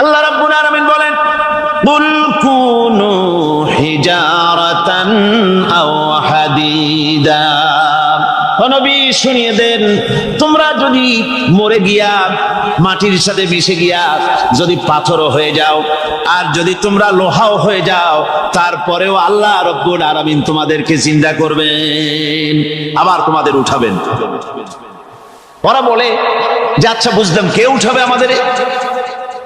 আল্লাহ রাব্বুল আলামিন বলেন, কুল কুনু হিজারাতান আও হাদিদা। নবী, শুনিয়ে দেন, তোমরা যদি মরে গিয়া, মাটির সাথে মিশে গিয়া যদি পাথরও হয়ে যাও, আর যদি তোমরা লোহাও হয়ে যাও, তারপরেও আল্লাহ রব্বুল আলামিন তোমাদেরকে চিন্তা করবেন, আবার তোমাদের উঠাবেন। ওরা বলে, যে আচ্ছা বুঝলাম, কে উঠাবে আমাদের?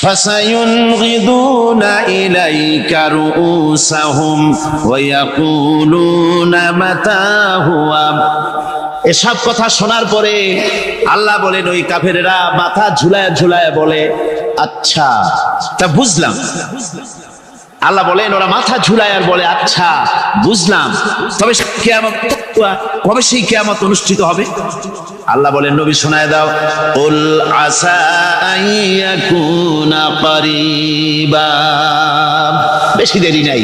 فسينغضون إليك رؤوسهم ويقولون متى هو এসব কথা শোনার পরে আল্লাহ বলেন ওই কাফেরেরা মাথা ঝুলায় ঝুলায় বলে আচ্ছা তা বুঝলাম আল্লাহ বলেন ওরা মাথা ঝুলায় আর বলে আচ্ছা বুঝলাম তবে কেয়ামত কবে সেই কেয়ামত অনুষ্ঠিত হবে? আল্লাহ বলেন, নবী শোনায় দাও উল আসা বেশি দেরি নাই।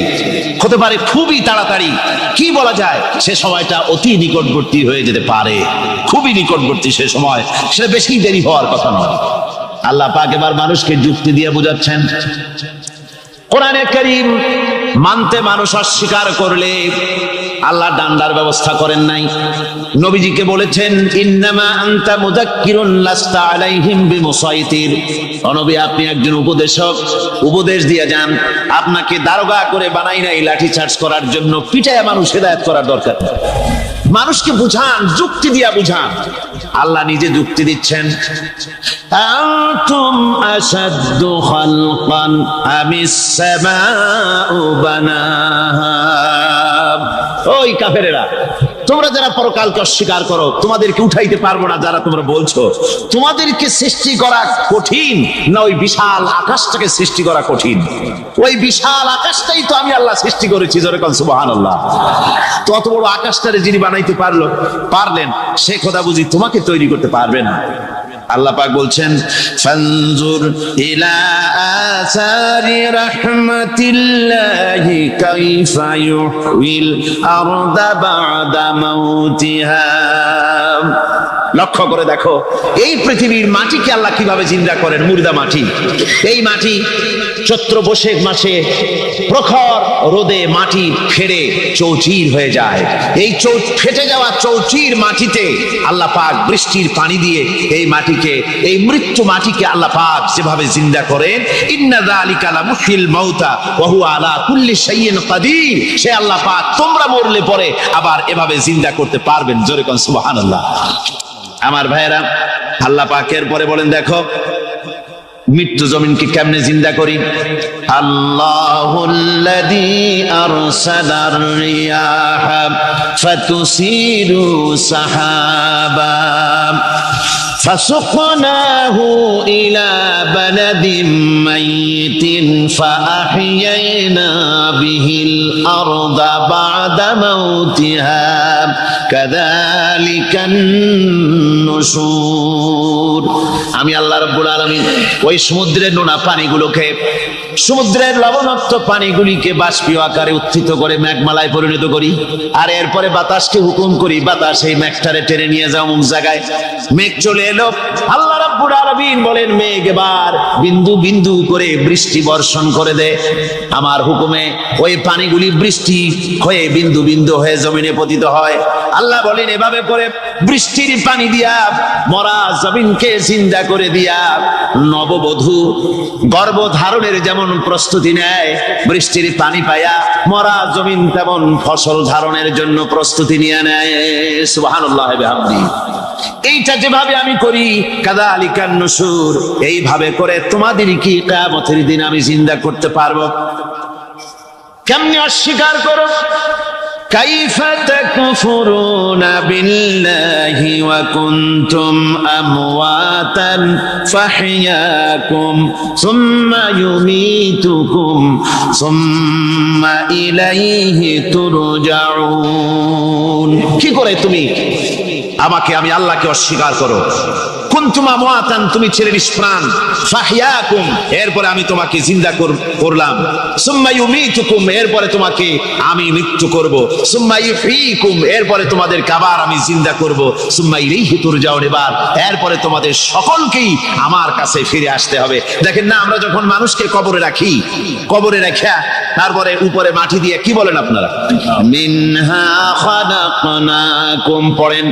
হতে পারে খুবই তাড়াতাড়ি। কি বলা যায়? সে সময়টা অতি নিকটবর্তী হয়ে যেতে পারে। খুবই নিকটবর্তী সে সময়। সেটা বেশি দেরি হওয়ার কথা নয়। আল্লাহ পাক এবার মানুষকে যুক্তি দিয়ে বোঝাচ্ছেন। কোরআনে করিম মানতে মানুষ অস্বীকার করলে আল্লাহ ডান্ডার ব্যবস্থা করেন নাই। নবীজিকে বলেছেন, ইন্নামা আনতা মুযাক্কিরুন লাস্তা আলাইহিম বিমুসাইতির। নবী, আপনি একজন উপদেশক। উপদেশ দিয়ে যান, আপনাকে দারোগা করে বানাই নাই লাঠি চার্জ করার জন্য। পিটায় মানুষ হেদায়েত করার দরকার। মানুষকে বুঝান, যুক্তি দিয়া বুঝান। আল্লাহ নিজে যুক্তি দিচ্ছেন। আনতুম আসাদ্দু খালকান আমিস সামাউ বানাহা। ওই কাফেরেরা, তোমরা যারা পরকালকে অস্বীকার করো, তোমাদেরকে উঠাইতে পারব না যারা তোমরা বলছো। তোমাদেরকে সৃষ্টি করা কঠিন না ওই বিশাল আকাশটাকে সৃষ্টি করা কঠিন? ওই বিশাল আকাশটাই তো আমি আল্লাহ সৃষ্টি করেছি যেরকম সুবাহান আল্লাহ তত বড় আকাশটারে যিনি বানাইতে পারল, পারলেন, সে কথা বুঝি তোমাকে তৈরি করতে পারবে না। আল্লাহ পাক বলছেন, ফানজুর ইলা আসারি রাহমাতিল্লাহি কাইফা ইউহিল আরদা বাদা মাউতিহা। লক্ষ্য করে দেখো, এই পৃথিবীর মাটিকে আল্লাহ কীভাবে জিন্দা করেন? মুর্দা মাটি। এই মাটি চৈত্র বৈশাখ মাসে প্রখর রোদে মাটি ফেড়ে চৌচির হয়ে যায়। এই চৌ ফেটে যাওয়া চৌচির মাটিতে আল্লাহ পাক বৃষ্টির পানি দিয়ে এই মাটিকে, এই মৃত্যু মাটিকে আল্লাহ পাক যেভাবে জিন্দা করেন, ইন্না যালিকা লামুহিল মাউতা ওয়া হুয়া আলা কুল্লি শাইইন কাদির। সে আল্লাহ পাক তোমরা মরলে পরে আবার এভাবে জিন্দা করতে পারবেন। জোরে কোন সুবহানাল্লাহ। আমার ভাইয়েরা, আল্লাহ পাকের পরে বলেন, দেখো মৃত্যু জমিনকে কেমনে জিন্দা করি আল্লাহুল্লাযী আরসালার রিয়াহা ফাতুসিরু সাহাবা فسقناه إلى بلد ميت فأحيينا به الأرض بعد موتها كذلك النشور আমি আল্লাহ রাব্বুল আলামিন ওই সমুদ্রের নোনা পানিগুলোকে, সমুদ্রের লবণাক্ত পানিগুলিকে বাষ্পীয় আকারে উত্থিত করে মেঘমালায় পরিণত করি। আর এরপরে বাতাসকে হুকুম করি, বাতাস এই মেঘটারে টেনে নিয়ে যাও অমুক জায়গায়। মেঘ চলে এলো। আল্লাহ রাব্বুল আলামিন বলেন, মেঘ এবার বিন্দু বিন্দু করে বৃষ্টি বর্ষণ করে দে। আমার হুকুমে ওই পানিগুলি বৃষ্টি হয়ে বিন্দু বিন্দু হয়ে জমিনে পতিত হয়। আল্লাহ বলেন, এভাবে করে বৃষ্টির পানি দিয়া, মরা জমিনকে জিন্দা করে দিয়া নববধূ গর্ভধারণের যেমন প্রস্তুতি নেয়, বৃষ্টির পানি পায়া মরা জমিন তেমন ফসল ধারণের জন্য প্রস্তুতি নিয়ে নেয়। সুবহানাল্লাহ বিহামদি। এইটা যেভাবে আমি করি কাদা আলিকান নসুর, এইভাবে করে তোমাদের কি কিয়ামতের দিন আমি জিন্দা করতে পারব? কেমনি অস্বীকার করো? كيف تكفرون بالله وكنتم أمواتا فحياكم ثم يميتكم ثم إليه ترجعون কি করে তুমি আমাকে আমি আল্লাহকে অস্বীকার করো। কুন্তুমা তুমি ছিলে নিষ্প্রাণ ফাহিয়াকুম, এরপরে আমি তোমাকে জিন্দা কর- করলাম। সুম্মা ইউমিতুকুম, এরপরে তোমাকে আমি মৃত্যু করব। সুম্মা ইউহয়িকুম এরপরে তোমাদের আবার আমি জিন্দা করব। সুম্মা ইলাইহি তুরজাউন, এবার এরপরে তোমাদের সকলকেই আমার কাছে ফিরে আসতে হবে। দেখেন না, আমরা যখন মানুষকে কবরে রাখি, কবরে রাখা, তারপরে উপরে মাটি দিয়ে কি বলেন আপনারা? মিনহা পড়েন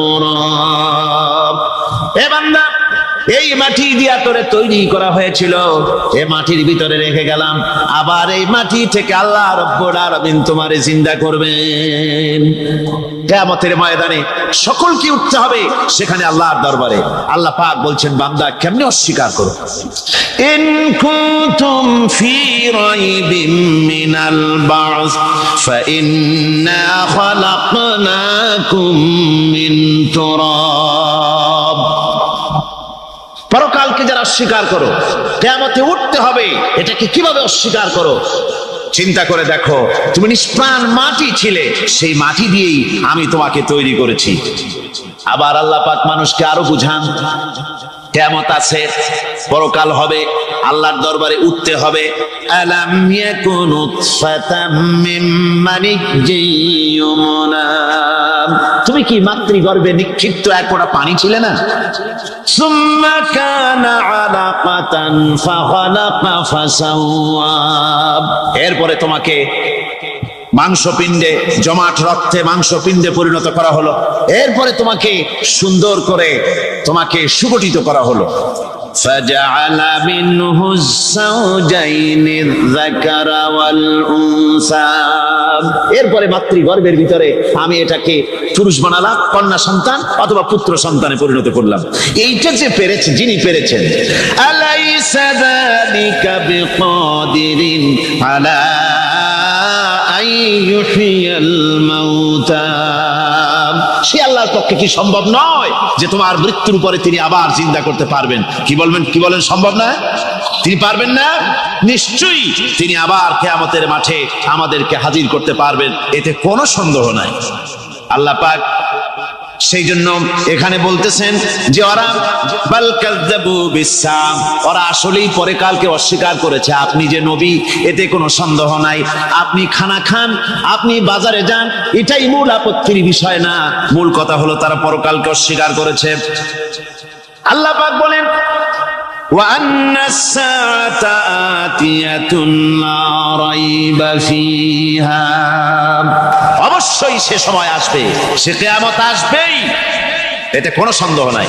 এই মাটি দিয়া তোরে তৈরি করা হয়েছিল। এ মাটির ভিতরে রেখে গেলাম। আবার এই মাটি থেকে আল্লাহ রব্বুল আলামিন তোমারে জিন্দা করবেন। কিয়ামতের ময়দানে সকলকে উঠতে হবে সেখানে আল্লাহর দরবারে। আল্লাহ পাক বলছেন, বান্দা, কেমনে অস্বীকার করো? ইন কুনতুম ফি রাইবিম মিনাল বাস, ফাইন্না খালাকনাকুম মিন তুরাব। পরকালকে যারা অস্বীকার করো, কেয়ামতে উঠতে হবে, এটাকে কীভাবে অস্বীকার করো? চিন্তা করে দেখো, তুমি নিষ্প্রাণ মাটি ছিলে, সেই মাটি দিয়েই আমি তোমাকে তৈরি করেছি। আবার আল্লাহ পাক মানুষকে আরও বুঝান। কেমত আছে পরকাল হবে, আল্লাহর দরবারে উঠতে হবে। তুমি কি মাতৃগর্ভে নিক্ষিপ্ত, এক কোটা পানি ছিলে না? এরপরে তোমাকে মাংসপিণ্ডে জমাট রক্তে মাংসপিণ্ডে পরিণত করা হলো এরপরে তোমাকে সুন্দর করে তোমাকে সুগঠিত করা হলো فجعل منه الزوجين الذكر والأنثى এরপরে মাতৃগর্ভের ভিতরে আমি এটাকে পুরুষ বানালাম কন্যা সন্তান অথবা পুত্র সন্তানে পরিণত করলাম এইটা যে পেরেছে যিনি পেরেছেন আলাইসা যালিকা বিকাদিরিন আলা আন ইউহইয়াল মাউতা সে আল্লাহর পক্ষে কি সম্ভব নয় যে তোমার মৃত্যুর পরে তিনি আবার চিন্তা করতে পারবেন? কি বলবেন, কি বলেন, সম্ভব না? তিনি পারবেন না? নিশ্চয়ই তিনি আবার কেয়ামতের মাঠে আমাদেরকে হাজির করতে পারবেন। এতে কোনো সন্দেহ নাই। আল্লাহ পাক সেই জন্য এখানে বলতেছেন যে ওরা বিশ্বাম ওরা আসলেই পরে কালকে অস্বীকার করেছে। আপনি যে নবী, এতে কোনো সন্দেহ নাই। আপনি খানা খান, আপনি বাজারে যান, এটাই মূল আপত্তির বিষয় না। মূল কথা হলো তারা পরকালকে অস্বীকার করেছে। আল্লাহ পাক বলেন وأن الساعة آتية لا ريب فيها অবশ্যই সে সময় আসবে সে কেয়ামত আসবেই এতে কোনো সন্দেহ নাই।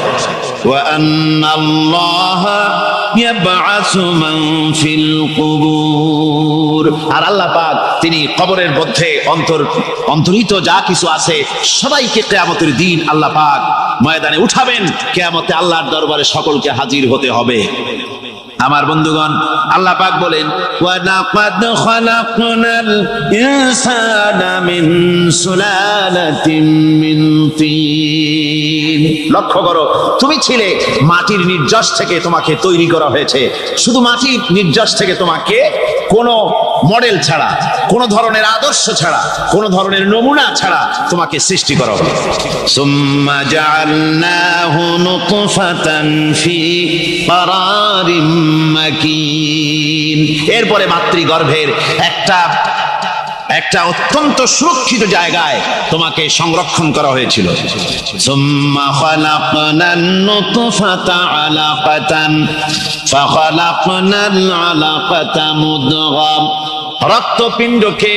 আর আল্লাহ পাক তিনি কবরের মধ্যে অন্তর, অন্তরিত যা কিছু আছে সবাইকে কেয়ামতের দিন আল্লাহ পাক ময়দানে উঠাবেন। কেয়ামতে আল্লাহর দরবারে সকলকে হাজির হতে হবে। আমার বন্ধুগণ, আল্লাহ পাক বলেন মিন তিন। লক্ষ্য করো, তুমি ছিলে মাটির নির্যাস থেকে তোমাকে তৈরি করা হয়েছে। শুধু মাটির নির্যাস থেকে তোমাকে কোনো মডেল ছাড়া কোনো ধরনের আদর্শ ছাড়া কোনো ধরনের নমুনা ছাড়া তোমাকে সৃষ্টি করা হবে। সুম্মা জাআলনাহু নুতফাতান ফি কারারিম মাকিন। এরপরে মাতৃগর্ভের একটা একটা অত্যন্ত সুরক্ষিত জায়গায় তোমাকে সংরক্ষণ করা হয়েছিল। নুতফাতা রক্তপিণ্ডকে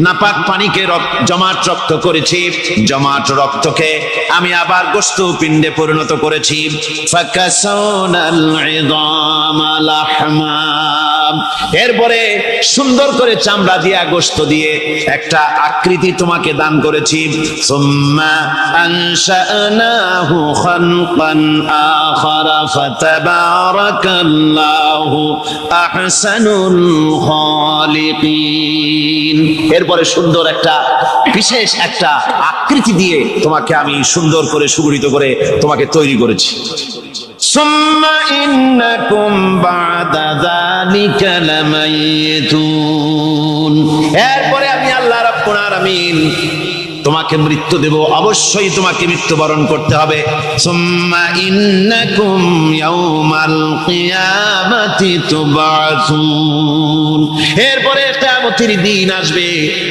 নাপাক পানিকে জমাট রক্ত করেছি জমাট রক্তকে আমি আবার গোস্ত পিণ্ডে পরিণত করেছি ফাকাসাউনাল ইযামা লাহমা। এরপরে সুন্দর করে চামড়া দিয়ে গোস্ত দিয়ে একটা আকৃতি তোমাকে দান করেছি। এরপরে সুন্দর একটা, বিশেষ একটা আকৃতি দিয়ে তোমাকে আমি সুন্দর করে সুগঠিত করে তোমাকে তৈরি করেছি। ثم إنكم بعد ذلك لميتون এরপরে আমি আল্লাহ রাব্বুল আলামিন তোমাকে মৃত্যু দেব, অবশ্যই তোমাকে মৃত্যুবরণ করতে হবে। এরপরে কিয়ামতের দিন আসবে,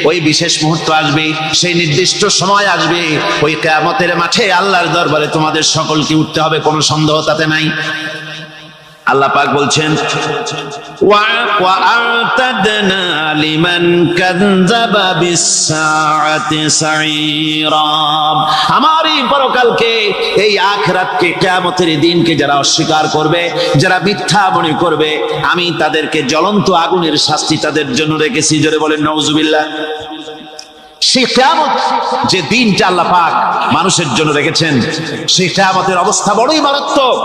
ওই বিশেষ মুহূর্ত আসবে, সেই নির্দিষ্ট সময় আসবে, ওই কিয়ামতের মাঠে আল্লাহর দরবারে তোমাদের সকলকে উঠতে হবে, কোনো সন্দেহ তাতে নাই। আল্লাহ পাক বলছেন আমার এই পরকালকে, এই দিনকে যারা অস্বীকার করবে, যারা মিথ্যা মনে করবে, আমি তাদেরকে জ্বলন্ত আগুনের শাস্তি তাদের জন্য রেখেছি। জোরে বলেন নওজুবিল্লাহ সেই কেয়ামত যে দিনটা আল্লাহ পাক মানুষের জন্য রেখেছেন, সেই কেয়ামতের অবস্থা বড়ই মারাত্মক।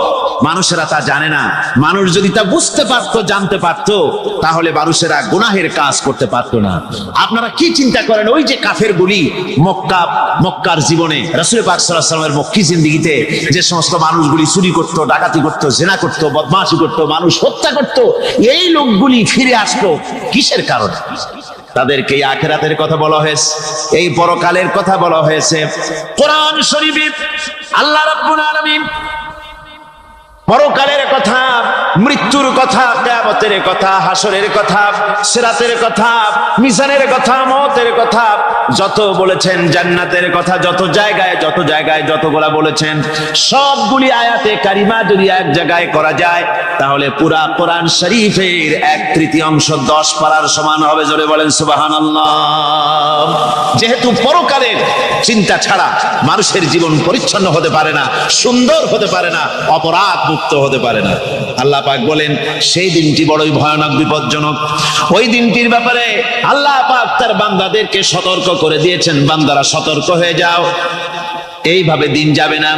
মানুষেরা তা জানে না। মানুষ যদি তা বুঝতে পারতো, জানতে পারতো, তাহলে মানুষেরা গুনাহের কাজ করতে পারতো না। আপনারা কি চিন্তা করেন? ওই যে কাফের গুলি মক্কা, মক্কার জীবনে রাসুল পাক সাল্লামের মক্কি জিন্দিগিতে যে সমস্ত মানুষগুলি চুরি করতো, ডাকাতি করতো, জেনা করতো, বদমাশি করতো, মানুষ হত্যা করতো, এই লোকগুলি ফিরে আসতো কিসের কারণে? তাদেরকে আখেরাতের কথা বলা হয়েছে, এই পরকালের কথা বলা হয়েছে। কোরআন শরীফ আল্লাহ রাব্বুল আলামিন পরকালের কথা মৃত্যুর কথা, কেয়ামতের কথা, হাসরের কথা, সিরাতের কথা, মিজানের কথা, মতের কথা, যত বলেছেন জান্নাতের কথা, যত জায়গায় যত জায়গায় যতগুলা বলেছেন, সবগুলি আয়াতে কারিমা যদি এক জায়গায় করা যায়, তাহলে পুরা কোরআন শরীফের এক তৃতীয়াংশ দশ পারার সমান হবে, জোরে বলেন সুবাহান যেহেতু পরকালের চিন্তা ছাড়া মানুষের জীবন পরিচ্ছন্ন হতে পারে না, সুন্দর হতে পারে না অপরাধ মুক্ত হতে পারে না। আল্লাহ পাক বলেন, সেই দিনটি বড়ই ভয়ানক, বিপজ্জনক। ওই দিনটির ব্যাপারে আল্লাহ পাক তার বান্দাদেরকে সতর্ক করে দিয়েছেন, বান্দারা সতর্ক হয়ে যাও। এইভাবে দিন যাবে না।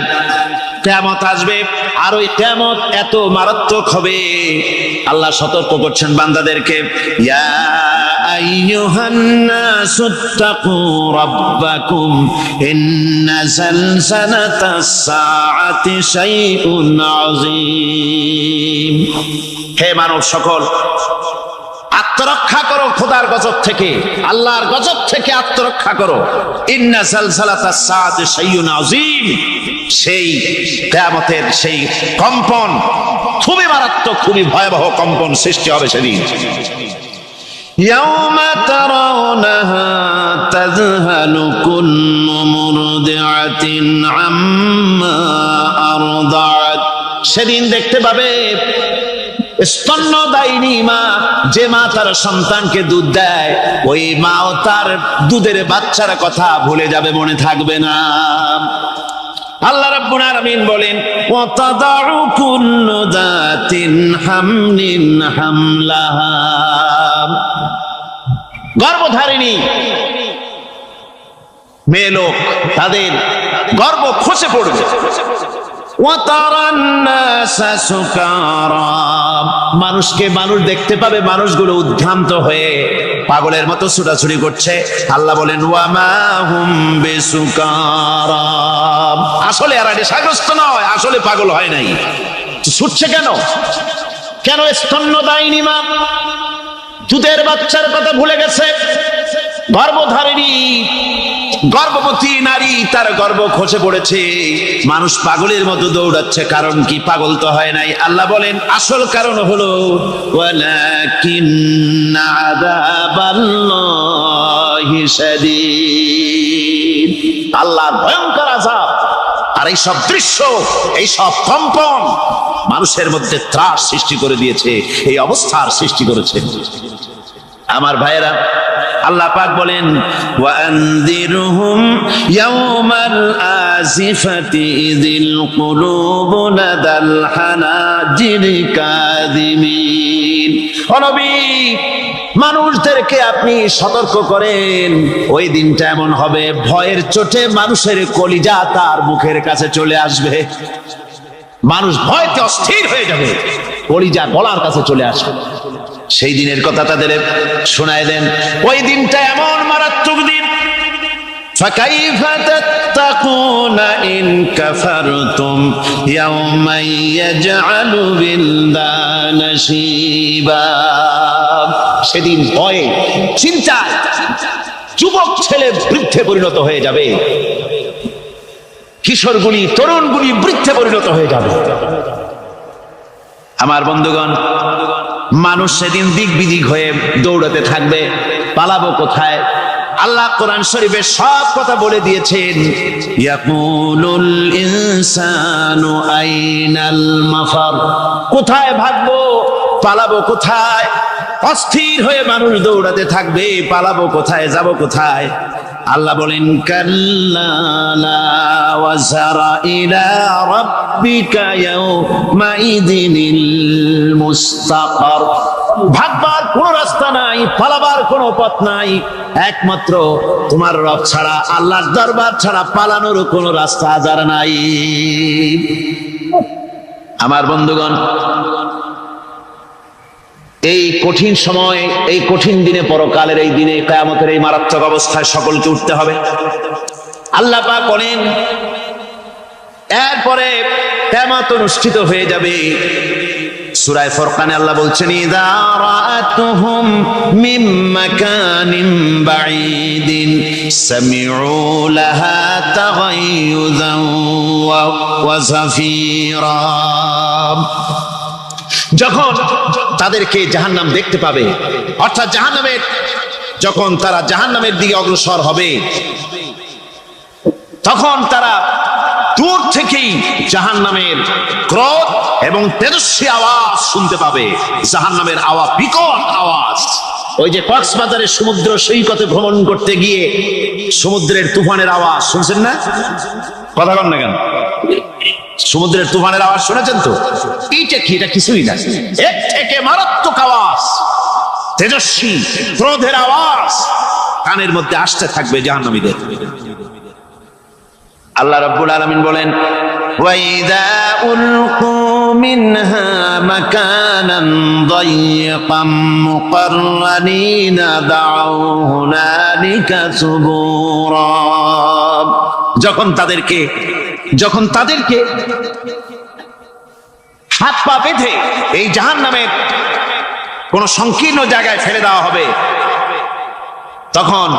কেমত আসবে, আর ওই কেমত এত মারাত্মক হবে। আল্লাহ সতর্ক করছেন বান্দাদেরকে। ইয়া أيها الناس اتقوا ربكم إن زلزلة الساعة شيء عظيم হে মানব সকল আত্মরক্ষা করো খোদার গজব থেকে আল্লাহর গজব থেকে আত্মরক্ষা করো ইন্না সালসালাতা সাদ শাইউন আযীম সেই কিয়ামতের সেই কম্পন খুবই মারাত্মক খুবই ভয়াবহ কম্পন সৃষ্টি হবে সেদিন يوم ترونها تذهل كل مرضعة عما أرضعت সেদিন দেখতে পাবে স্তন্যদায়িনী মা যে মা তার সন্তানকে দুধ দেয় ওই মাও তার দুধের বাচ্চার কথা ভুলে যাবে মনে থাকবে না আল্লাহ রাব্বুল আলামিন বলেন ওয়া তাদাউ কুল্লু দাতিন হামলিন হামলাহা গর্বধারিণী মেয়ে লোক, তাদের গর্ব খসে পড়বে। মানুষকে মানুষ দেখতে পাবে, মানুষগুলো উদ্ভ্রান্ত হয়ে পাগলের মতো ছুটাছুটি করছে। আল্লাহ বলেন আসলে আর এটা সাগ্রস্ত নয়, আসলে পাগল হয় নাই। ছুটছে কেন? কেন স্তন্যদায়ী মা? মা দুধের বাচ্চার কথা ভুলে গেছে। গর্ভধারিণী, গর্ভবতী নারী তার গর্ভ খসে পড়েছে। মানুষ পাগলের মতো দৌড়াচ্ছে, কারণ কি পাগল তো হয় নাই। আল্লাহ বলেন, আসল কারণ হলো আল্লাহর ভয়ঙ্কর আযাব। আর এই সব দৃশ্য এই সব কম্পন মানুষের মধ্যে ত্রাস সৃষ্টি করে দিয়েছে, এই অবস্থার সৃষ্টি করেছে। আমার ভাইয়েরা, আল্লাহ পাক বলেন, ওয়ানদিরহুম ইয়াউমাল আজিফাতি ইযিল কুলুবু লাদাল হানাজির কাযিমিন। ও নবী মানুষদেরকে আপনি সতর্ক করেন ওই দিনটা এমন হবে ভয়ের চোটে মানুষের কলিজা তার মুখের কাছে চলে আসবে মানুষ ভয়তে অস্থির হয়ে যাবে কলিজা গলার কাছে চলে আসবে সেই দিনের কথা তাদের শোনায় দেন ওই দিনটা এমন মারাত্মক দিন فكيف تتقون إن كفرتم يوما يجعل بلدان شيبا সেদিন ভয়ে চিন্তায় যুবক ছেলে বৃদ্ধে পরিণত হয়ে যাবে। কিশোরগুলি তরুণগুলি বৃদ্ধে পরিণত হয়ে যাবে। আমার বন্ধুগণ, মানুষ সেদিন দিক বিদিক হয়ে দৌড়াতে থাকবে, পালাবো কোথায়? আল্লাহ কোরআন শরীফে সব কথা বলে দিয়েছেন আইনাল কোথায় ভাগবো? পালাবো কোথায়? অস্থির হয়ে মানুষ দৌড়াতে থাকবে, পালাবো কোথায়, যাব কোথায়? আল্লাহ বলেন ভাগবার কোন রাস্তা নাই, পালাবার কোনো পথ নাই। একমাত্র তোমার রব ছাড়া, আল্লাহর দরবার ছাড়া পালানোর কোনো রাস্তা আজার নাই। আমার বন্ধুগণ এই কঠিন সময়, এই কঠিন দিনে, পরকালের এই দিনে, কায়ামতের এই মারাত্মক অবস্থায় সকলকে উঠতে হবে। আল্লাহ পাক বলেন, এরপরে কেমত অনুষ্ঠিত হয়ে যাবে। সুরায় ফরকানে আল্লাহ বলছেন, ইদা রাআতুহুম মিম মাকানিন বাঈদিন, সামিউ লাহা তাগাইয়ুযান ওয়া জাফীরা যখন তাদেরকে জাহান্নাম দেখতে পাবে, অর্থাৎ জাহান্নামের, যখন তারা জাহান্নামের দিকে অগ্রসর হবে, তখন তারা দূর থেকেই জাহান্নামের ক্রোধ এবং তেজস্বী আওয়াজ শুনতে পাবে। জাহান্নামের আওয়াজ বিকট আওয়াজ। ওই যে কক্সবাজারের সমুদ্র সৈকতে ভ্রমণ করতে গিয়ে সমুদ্রের তুফানের আওয়াজ শুনছেন না? কথা কন না কেন? সমুদ্রের তুফানের আওয়াজ শুনেছেন তো? এইটা কি এটা কিছুই না। এর থেকে মারাত্মক আওয়াজ, তেজস্বী, ক্রোধের আওয়াজ, কানের মধ্যে আসতে থাকবে জাহান্নামীদের। আল্লাহ রাব্বুল আলামিন বলেন যখন তাদেরকে যখন তাদেরকে হাত পা বেঁধে এই জাহান্নামের কোন সংকীর্ণ জায়গায় ফেলে দেওয়া হবে, তখন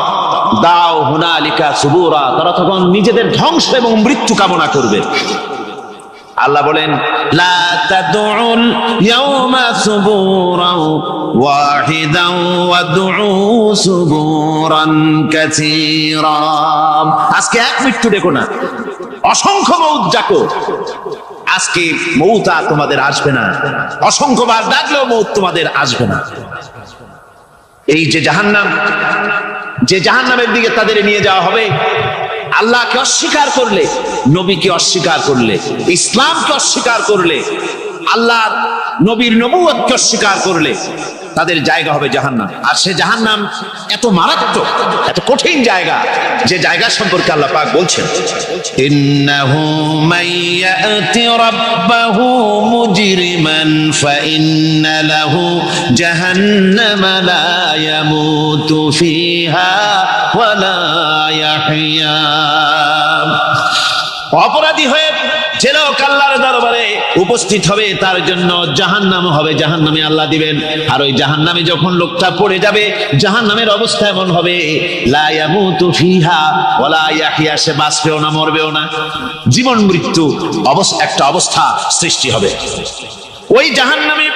দাও হুনালিকা সুবুরা, তারা তখন নিজেদের ধ্বংস এবং মৃত্যু কামনা করবে। আল্লাহ বলেন আজকে এক মৃত্যু ডেকো না। অসংখ্য মৌত ডাকো আজকে মৌত তোমাদের আসবে না। অসংখ্যবার ডাকলেও মৌত তোমাদের আসবে না। এই যে জাহান্নাম, যে জাহান্নামের দিকে তাদের নিয়ে যাওয়া হবে, আল্লাহকে অস্বীকার করলে, নবীকে অস্বীকার করলে, ইসলামকে অস্বীকার করলে, আল্লাহর নবীর নবুয়তকে অস্বীকার করলে তাদের জায়গা হবে জাহান্নাম। আর সে জাহান্নাম এত মারাত্মক, এত কঠিন জায়গা, যে জায়গা সম্পর্কে আল্লাহ পাক বলছেন অপরাধী হয়ে যে লোক আল্লাহর দরবারে উপস্থিত হবে, তার জন্য জাহান নাম হবে জাহান নামে আল্লাহ দিবেন। আর ওই জাহান নামে যখন লোকটা পড়ে যাবে জাহান নামের অবস্থা এমন হবে সে বাঁচবেও না, মরবেও না। জীবন মৃত্যু একটা অবস্থা সৃষ্টি হবে। ওই জাহান্নামে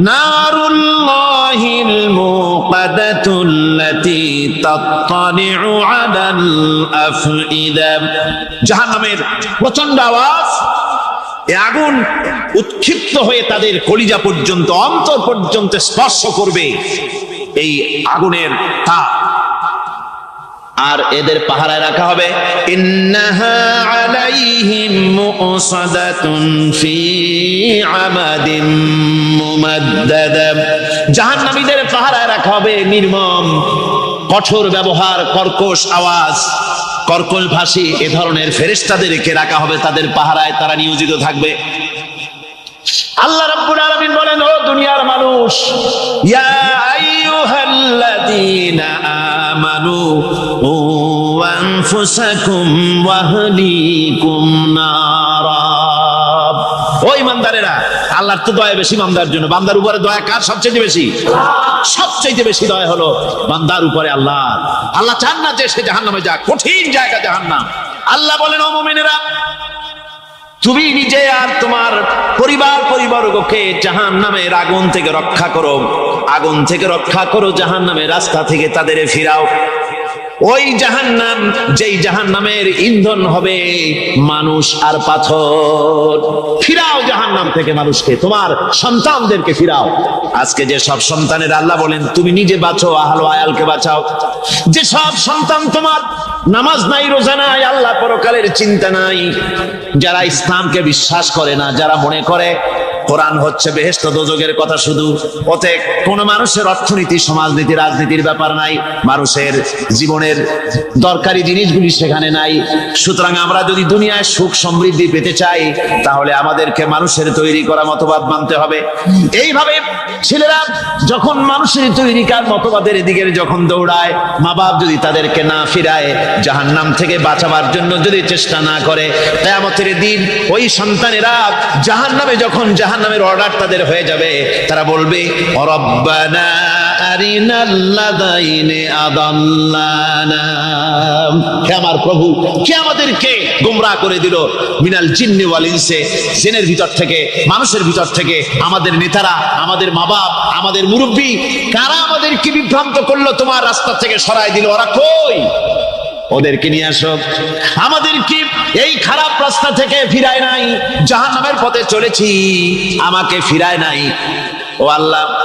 نار الله الموقدة التي تطلع على الأفئدة জাহান্নামের প্রচন্ড আওয়াজ এ আগুন উৎক্ষিপ্ত হয়ে তাদের কলিজা পর্যন্ত অন্তর পর্যন্ত স্পর্শ করবে এই আগুনের তাপ আর এদের পাহারায় রাখা হবে। মুমাদ্দাদা। জাহান্নামীদের পাহারায় রাখা হবে নির্মম, কঠোর ব্যবহার, কর্কশ আওয়াজ, কর্কশ ভাষী এ ধরনের ফেরেশতাদেরকে রাখা হবে তাদের পাহারায় তারা নিয়োজিত থাকবে। আল্লাহ রাব্বুল বলেন, ও দুনিয়ার মানুষ আনফুসাকুম ওয়া আহলিকুম নারা ও ইমানদারেরা, আল্লাহর তো দয়া বেশি বান্দার জন্য। বান্দার উপরে দয়া কার সবচেয়ে বেশি? সবচেয়ে বেশি দয়া হলো বান্দার উপরে আল্লাহ। আল্লাহ চান না যে সে জাহান্নামে যাক, কঠিন জায়গা জাহান্নাম। আল্লাহ বলেন, ও মুমিনেরা তুমি নিজে আর তোমার পরিবার পরিবারকে জাহান নামের আগুন থেকে রক্ষা করো। আগুন থেকে রক্ষা করো জাহান নামের রাস্তা থেকে তাদের ফিরাও। ওই জাহান জাহান্নাম, যেই জাহান্নামের ইন্ধন হবে মানুষ আর পাথর। ফিরাও জাহান্নাম থেকে মানুষকে, তোমার সন্তানদেরকে ফিরাও। আজকে যে সব সন্তানের আল্লাহ বলেন, তুমি নিজে বাঁচো, আহলো আয়ালকে বাঁচাও। যে সব সন্তান তোমার নামাজ নাই, রোজা নাই, আল্লাহ পরকালের চিন্তা নাই। যারা ইসলামকে বিশ্বাস করে না, যারা মনে করে কোরআন হচ্ছে বেহেস্ত দোজগের কথা শুধু। ওতে কোন মানুষের অর্থনীতি, সমাজনীতি, রাজনীতির ব্যাপার নাই। মানুষের জীবনের দরকারি জিনিসগুলি সেখানে নাই। সুতরাং আমরা যদি দুনিয়ায় সুখ সমৃদ্ধি পেতে চাই, তাহলে আমাদেরকে মানুষের তৈরি করা মতবাদ মানতে হবে। এইভাবে ছেলেরা যখন মানুষের তৈরিকার মতবাদের দিকে যখন দৌড়ায় মা বাপ যদি তাদেরকে না ফিরায়, জাহান্নাম থেকে বাঁচাবার জন্য যদি চেষ্টা না করে, কেয়ামতের দিন ওই সন্তানেরা জাহান্নামে যখন জাহান্নামের অর্ডার তাদের হয়ে যাবে। তারা বলবে রব্বানা আমার প্রভু, কে আমাদেরকে গোমরাহ করে দিল? মিনাল জিন্নি ওয়াল ইনসে, জেনের ভিতর থেকে, মানুষের ভিতর থেকে, আমাদের নেতারা, আমাদের মা বাপ আমাদের মুরব্বী, কারা আমাদেরকে বিভ্রান্ত করল? তোমার রাস্তা থেকে সরাই দিল। ওরা কই? ওদেরকে নিয়ে আসো। আমাদের কি এই খারাপ রাস্তা থেকে ফিরায় নাই? জাহান্নামের পথে চলেছি, আমাকে ফিরায় নাই। ও আল্লাহ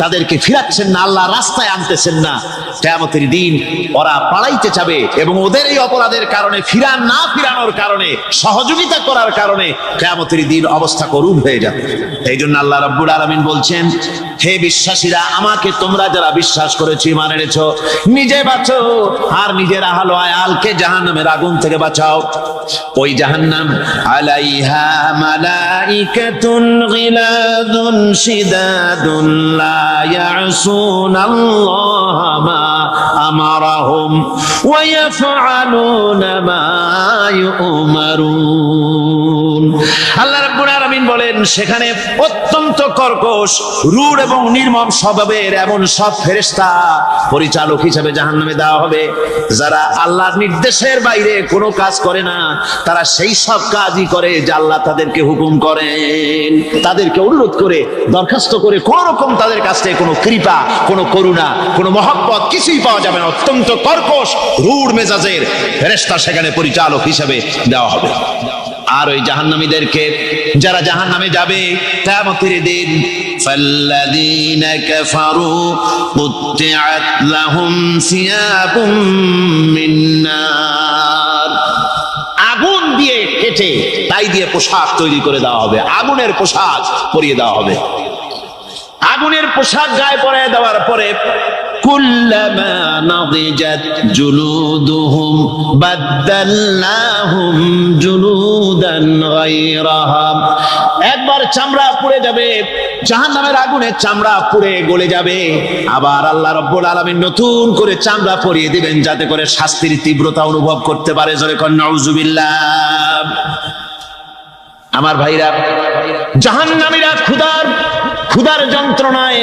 তাদেরকে ফিরাচ্ছেন না, আল্লাহ রাস্তায় আনতেছেন না। কেয়ামতের দিন ওরা পালাইতে যাবে এবং ওদের এই অপরাধের কারণে ফিরান না ফিরানোর কারণে, সহযোগিতা করার কারণে কেয়ামতের দিন অবস্থা করুণ হয়ে যাবে। এই জন্য আল্লাহ রাব্বুল আলামিন বলছেন, হে বিশ্বাসীরা, আমাকে তোমরা যারা বিশ্বাস করেছি মানে এনেছ, নিজে বাঁচো, আর নিজের আহালো আয়ালকে জাহান্নামের আগুন থেকে বাঁচাও। ওই জাহান্নাম, আলাইহা মালাইকাতুন গিলাদুন শিদাদুন লা ইয়াসুন আল্লাহ মা আমারাহুম ওয়া ইয়াফআলুনা মা ইউমারুন আল্লাহ রাব্বুল আলামিন বলেন, সেখানে অত্যন্ত কর্কশ, রূঢ় এবং নির্মম স্বভাবের এমন সব ফেরেশতা পরিচালক হিসেবে জাহান্নামে দেওয়া হবে। যারা আল্লাহর নির্দেশের বাইরে কোনো কাজ করে না, তারা সেই সব কাজই করে যা আল্লাহ তাদেরকে হুকুম করেন। তাদেরকে অনুরোধ করে, দরখাস্ত করে কোন রকম তাদের কাছ থেকে কোনো কৃপা, কোনো করুণা, কোনো মহব্বত কিছুই পাওয়া যাবে না। অত্যন্ত কর্কশ, রূঢ় মেজাজের ফেরেশতা সেখানে পরিচালক হিসেবে দেওয়া হবে। আর ওই জাহান্নামীদেরকে, যারা জাহান্নামে যাবে দিন আগুন দিয়ে কেটে, তাই দিয়ে পোশাক তৈরি করে দেওয়া হবে, আগুনের পোশাক পরিয়ে দেওয়া হবে। আগুনের পোশাক গায়ে পরে দেওয়ার পরে কুল্লামা নাদিজাত জুলুদুহুম, বাদদালনাহুম জুলুদান গায়রাহা। একবার চামড়া পুড়ে যাবে, জাহান্নামের আগুনে চামড়া পুড়ে গলে যাবে। আবার আল্লাহ রাব্বুল আলামিন নতুন করে চামড়া পরিয়ে দিবেন যাতে করে শাস্তির তীব্রতা অনুভব করতে পারে। জোরে নাউজুবিল্লাহ। আমার ভাইরা, জাহান্নামীরা ক্ষুধার ক্ষুধার যন্ত্রণায়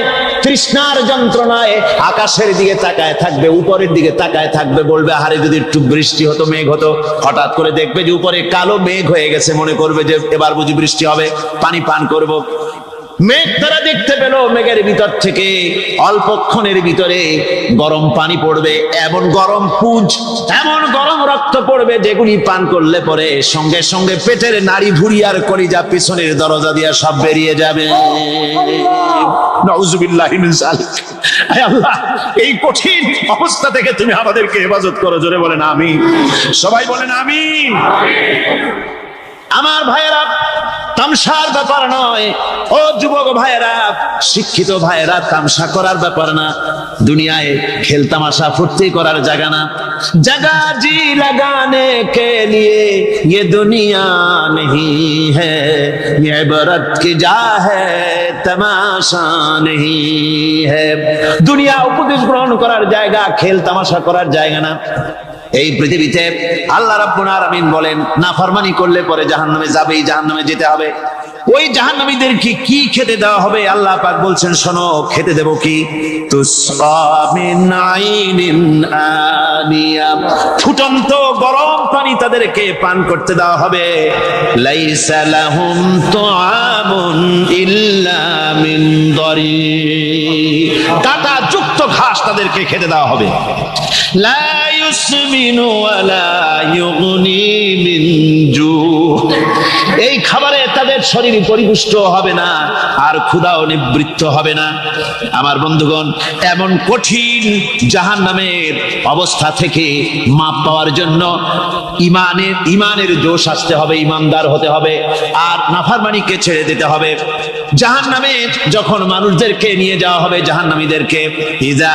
তৃষ্ণার যন্ত্রণায় আকাশের দিকে তাকায় থাকবে, উপরের দিকে তাকায় থাকবে, বলবে হারে যদি একটু বৃষ্টি হতো, মেঘ হতো। হঠাৎ করে দেখবে যে উপরে কালো মেঘ হয়ে গেছে, মনে করবে যে এবার বুঝি বৃষ্টি হবে, পানি পান করব। মেঘ তারা দেখতে পেল, মেঘের ভিতর থেকে অল্পক্ষণের ভিতরে গরম পানি পড়বে, এমন গরম পুঁজ এমন গরম রক্ত পড়বে যেগুলি পান করলে পরে সঙ্গে সঙ্গে পেটের নাড়ি ভুড়ি আর কলিজা পিছনের দরজা দিয়া সব বেরিয়ে যাবে। এই কঠিন অবস্থা থেকে তুমি আমাদেরকে হেফাজত করো, জোরে বলেন আমি সবাই বলেন আমি আমার ভাইয়েরা তামসার ব্যাপার নয় ও যুবক ভাইয়েরা শিক্ষিত ভাইয়েরা তামসা করার ব্যাপার না দুনিয়ায় খেল তামাশা ফুর্তি করার জায়গা না জায়গা জি লাগানে কে লিয়ে ये दुनिया नहीं है ये इबरत की जा है तमाशा नहीं है দুনিয়া উপদেশ গ্রহণ করার জায়গা খেল তামাশা করার জায়গা না এই পৃথিবীতে আল্লাহ রাব্বুল আলামিন বলেন, নাফরমানি করলে পরে জাহান্নামে যাবেই জাহান্নামে যেতে হবে। ওই জাহান্নামীদেরকে কি খেতে দেওয়া হবে? আল্লাহ পাক বলছেন, শোনো, খেতে দেব কি? ফুটন্ত গরম পানি তাদেরকে পান করতে দেওয়া হবে। লাইসা লাহুম তুআমুন ইল্লা মিন দরি কাটা যুক্ত ঘাস তাদেরকে খেতে দেওয়া হবে। লা ইউসমিনু ওয়ালা ইউগনি মিন জু এই খাবারে তাদের শরীর পরিপুষ্ট হবে না, আর ক্ষুধাও নিবৃত্ত হবে না। আমার বন্ধুগণ, এমন কঠিন জাহান নামের অবস্থা থেকে মাপ পাওয়ার জন্য ইমানের ইমানের জোশ আসতে হবে, ইমানদার হতে হবে, আর নাফারমানিকে ছেড়ে দিতে হবে। জাহান নামে যখন মানুষদেরকে নিয়ে যাওয়া হবে জাহান নামীদেরকে ইজা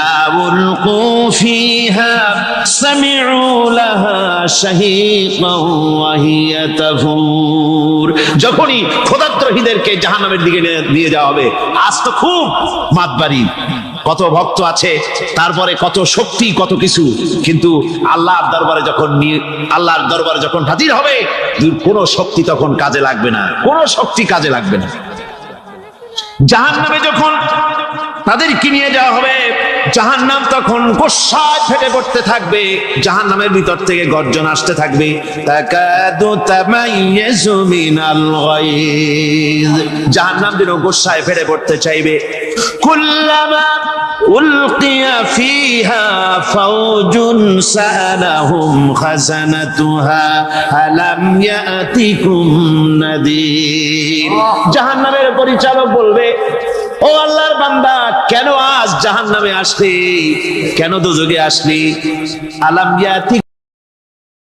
যখনই খোদাদ্রোহীদেরকে জাহান্নামের দিকে নিয়ে- যাওয়া হবে। আজ তো খুব মাতবাড়ি। কত ভক্ত আছে, তারপরে কত শক্তি, কত কিছু। কিন্তু আল্লাহর দরবারে যখন আল্লাহর দরবারে যখন হাজির হবে কোন শক্তি তখন কাজে লাগবে না। কোন শক্তি কাজে লাগবে না। জাহান নামে যখন তাদেরকে নিয়ে যাওয়া হবে। জাহান নাম তখন গোসায় ফেটে পড়তে থাকবে। জাহান নামের ভিতর থেকে গর্জন আসতে থাকবে। জাহান নাম যেন গোসায় ফেটে পড়তে চাইবে। কুল্লামা নাদির। জাহান্নামের পরিচালক বলবে ও আল্লাহর বান্দা কেন আজ জাহান নামে আসলি? কেন দুযোগে আসলি? আলাম